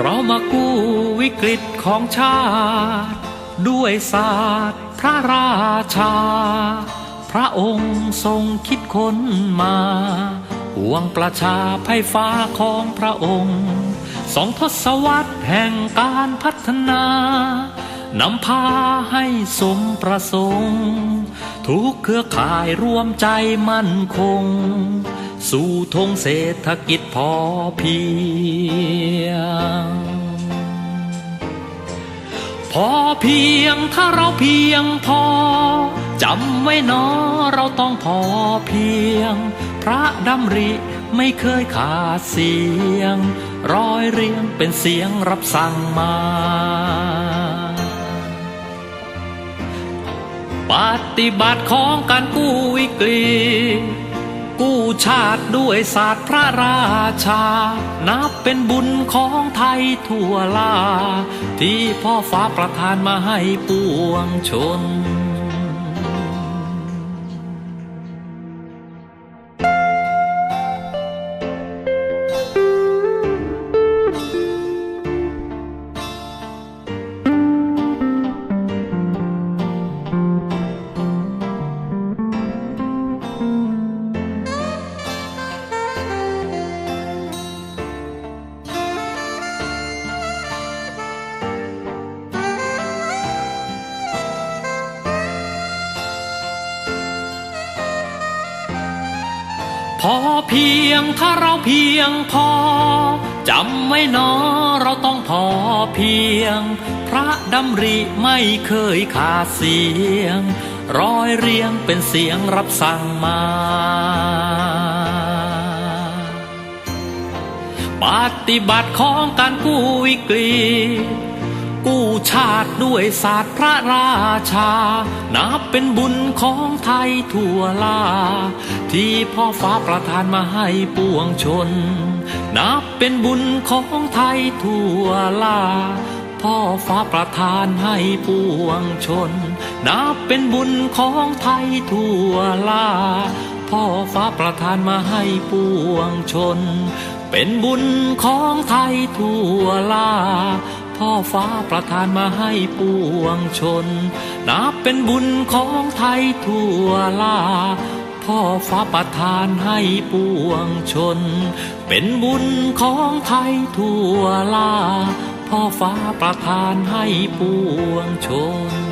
เรามากู้วิกฤตของชาติ ด้วยศาสตร์พระราชา พระองค์ทรงคิดค้นมาห่วงประชาภัยฟ้าของพระองค์ สองทศวรรษแห่งการพัฒนานำพาให้สมประสงค์ ทุกเครือข่ายรวมใจมั่นคง สู่ธงเศรษฐกิจพอเพียง อเพียงถ้าเราเพียงพอจำไว้นอเราต้องพอเพียง พระดำริไม่เคยขาดเสียง ร้อยเรียงเป็นเสียงรับสั่งมา ปฏิบัติของการกู้วิกฤต ชาติด้วยศาสตร์พระราชา นับเป็นบุญของไทยทั่วลา ที่พ่อฟ้าประทานมาให้ปวงชน พอเพียงถ้าเราเพียงพอจำไว้เนอเราต้องพอเพียง พระดำริไม่เคยขาดเสียง ร้อยเรียงเป็นเสียงรับสั่งมา ปฏิบัติของการกู้วิกฤต กู้ชาติด้วยศาสตร์พระราชา นับเป็นบุญของไทยทั่วลา ที่พ่อฟ้าประทานมาให้ปวงชน นับเป็นบุญของไทยทั่วลา พ่อฟ้าประทานให้ปวงชน นับเป็นบุญของไทยทั่วลา พ่อฟ้าประทานมาให้ปวงชน เป็นบุญของไทยทั่วลา พ่อฟ้าประทานมาให้ปวงชน นับเป็นบุญของไทยทั่วลา พ่อฟ้าประทานให้ปวงชน เป็นบุญของไทยทั่วลา พ่อฟ้าประทานให้ปวงชน